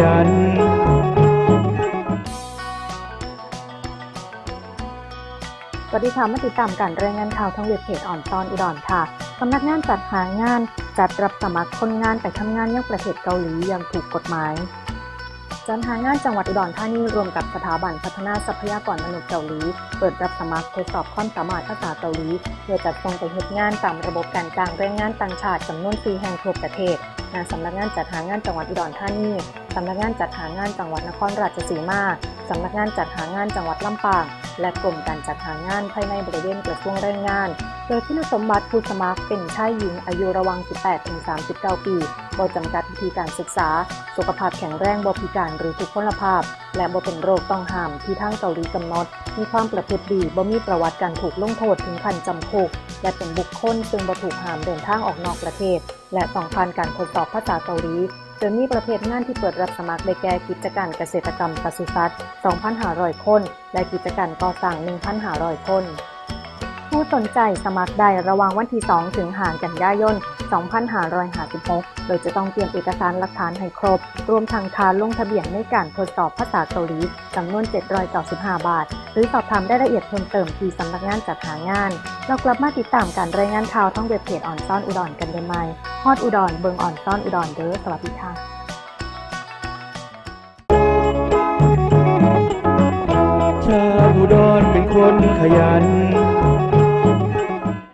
ยันสวัสดีค่ะมาติดตามการรายงานข่าวทางเว็บเพจอ่อนซอนอุดรค่ะสำนักงานจัดหางานจัดรับสมัครคนงานไปทำงานยังประเทศเกาหลีอย่างถูกกฎหมายจัดหางานจังหวัดอุดรธานีรวมกับสถาบันพัฒนาทรัพยากรมนุษย์เกาหลี เปิดรับสมัครทดสอบความสามารถภาษาเกาหลีเพื่อจัดส่งไปเหตุงานตามระบบการจ้างแรงงานต่างชาติจำนวน4แห่งทั่วประเทศณสำนักงานจัดหางานจังหวัดอุดรธานีสำนักงานจัดหางานจังหวัดนครราชสีมาสำนักงานจัดหางานจังหวัดลำปาง และกรมการจัดหางานภายในบริเวณกระทรวงแรงงาน โดยคุณสมบัติผู้สมัครเป็นชายหญิงอายุระหว่าง18-39 ปีบ่จำกัดวิธีการศึกษา สุขภาพแข็งแรงบ่พิการหรือทุกพลภาพ และบ่เป็นโรคต้องห้ามที่ทางเกาหลีกำหนด มีความประพฤติดีบ่มีประวัติการถูกลงโทษถึงขั้นจำคุก และเป็นบุคคลซึ่งบ่ถูกห้ามเดินทางออกนอกประเทศ และต้องผ่านการทดสอบภาษาเกาหลีโดยมีประเภทงานที่เปิดรับสมัครได้แก่กิจการเกษตรกรรมปศุสัตว์ 2,500 คน และกิจการก่อสร้าง 1,500 คน ผู้สนใจสมัครได้ระหว่างวันที่ 2 ถึงหางกันยายน 2556 โดยจะต้องเตรียมเอกสารหลักฐานให้ครบ รวมทั้งทาลงทะเบียนในการทดสอบภาษาเกาหลีจำนวน 795 บาท หรือสอบถามได้ละเอียดเพิ่มเติมที่สำนักงานจัดหางาน เรากลับมาติดตามการรายงานข่าวท่องเว็บเพจอ่อนซ่อนอุดรกันได้ไหมฮอดอุดรเบิงอ่อนซ่อนอุดรเด้อสวัสดีค่ะชาวอุดรเป็นคนขยัน